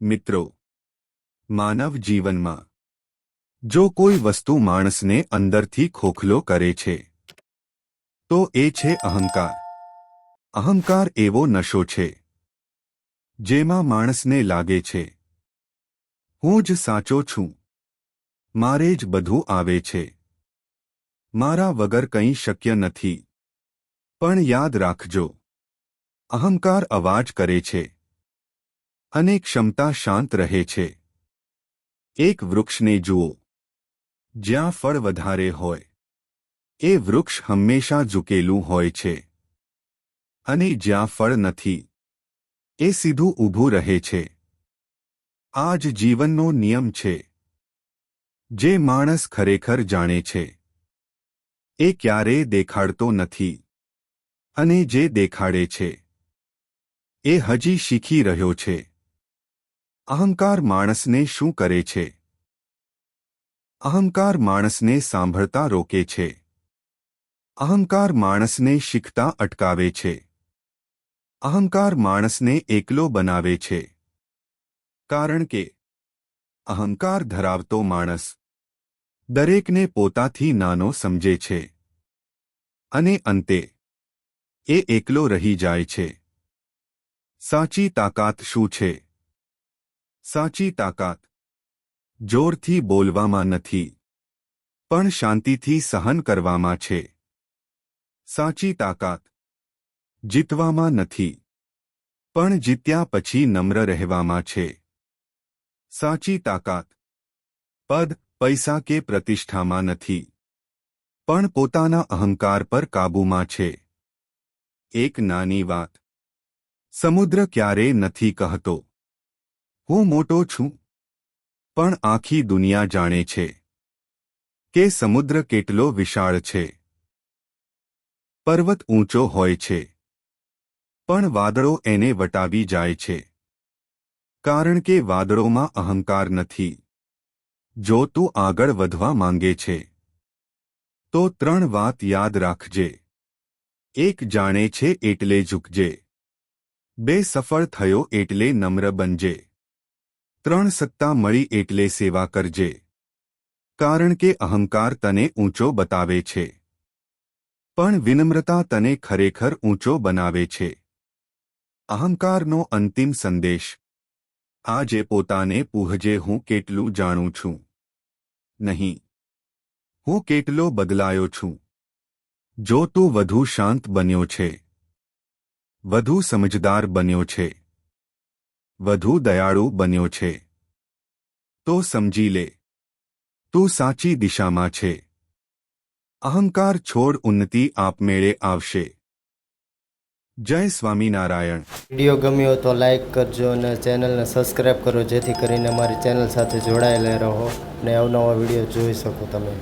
મિત્રો, માનવ જીવનમાં, જો કોઈ વસ્તુ માણસને અંદરથી ખોખલો કરે છે, તો એ છે અહંકાર. અહંકાર એવો નશો છે, જેમાં માણસને લાગે છે, હું જ સાચો છું, મારે જ બધું આવે છે, મારા વગર કંઈ શક્ય નથી. પણ યાદ રાખજો, અહંકાર અવાજ કરે છે. અને ક્ષમતા શાંત રહે છે. એક વૃક્ષને જુઓ. જ્યાં ફળ વધારે હોય. એ વૃક્ષ હંમેશા ઝૂકેલું હોય છે. અને જ્યાં ફળ નથી. એ સીધું ઊભું રહે છે. આ જ જીવનનો નિયમ છે. જે માણસ ખરેખર જાણે છે. એ ક્યારેય દેખાડતો નથી. અને જે દેખાડે છે. એ હજી શીખી રહ્યો છે. અહંકાર માણસને શું કરે છે? અહંકાર માણસને સાંભળતા રોકે છે. અહંકાર માણસને શીખતા અટકાવે છે. અહંકાર માણસને એકલો બનાવે છે. કારણ કે અહંકાર ધરાવતો માણસ દરેકને પોતાથી નાનો સમજે છે. અને અંતે એ એકલો રહી જાય છે. સાચી તાકાત શું છે? સાચી તાકાત. જોરથી બોલવામાં નથી. પણ શાંતિથી સહન કરવામાં છે. સાચી તાકાત. જીતવામાં નથી. પણ જીત્યા પછી નમ્ર રહેવામાં છે. સાચી તાકાત. પદ, પૈસા કે પ્રતિષ્ઠામાં નથી. પણ પોતાના અહંકાર પર કાબૂમાં છે. એક નાની વાત. સમુદ્ર ક્યારેય નથી કહતો. હું મોટો છું. પણ આખી દુનિયા જાણે છે કે સમુદ્ર કેટલો વિશાળ છે. પર્વત ઊંચો હોય છે. પણ વાદળો એને વટાવી જાય છે. કારણ કે વાદળોમાં અહંકાર નથી. જો તું આગળ વધવા માંગે છે, તો ત્રણ વાત યાદ રાખજે. એક જાણે છે એટલે ઝૂકજે. બે સફળ થયો એટલે નમ્ર બનજે. ત્રણ સત્તા મળી એટલે સેવા કરજે. કારણ કે અહંકાર તને ઊંચો બતાવે છે. પણ વિનમ્રતા તને ખરેખર ઊંચો બનાવે છે. અહંકારનો અંતિમ સંદેશ. આજે પોતાને પૂહજે હું કેટલું જાણું છું. નહીં. હું કેટલો બદલાયો છું. જો તું વધુ શાંત બન્યો છે. વધુ સમજદાર બન્યો છે. વધુ દયાળુ બન્યો છે. તો સમજી લે. તું સાચી દિશામાં છે. અહંકાર છોડ ઉન્નતિ આપમેળે આવશે. જય સ્વામિનારાયણ. વીડિયો ગમ્યો તો લાઇક કરજો અને ચેનલને સબસ્ક્રાઈબ કરો જેથી કરીને અમારી ચેનલ સાથે જોડાયેલા રહો અને અવનવા વીડિયો જોઈ શકો તમે.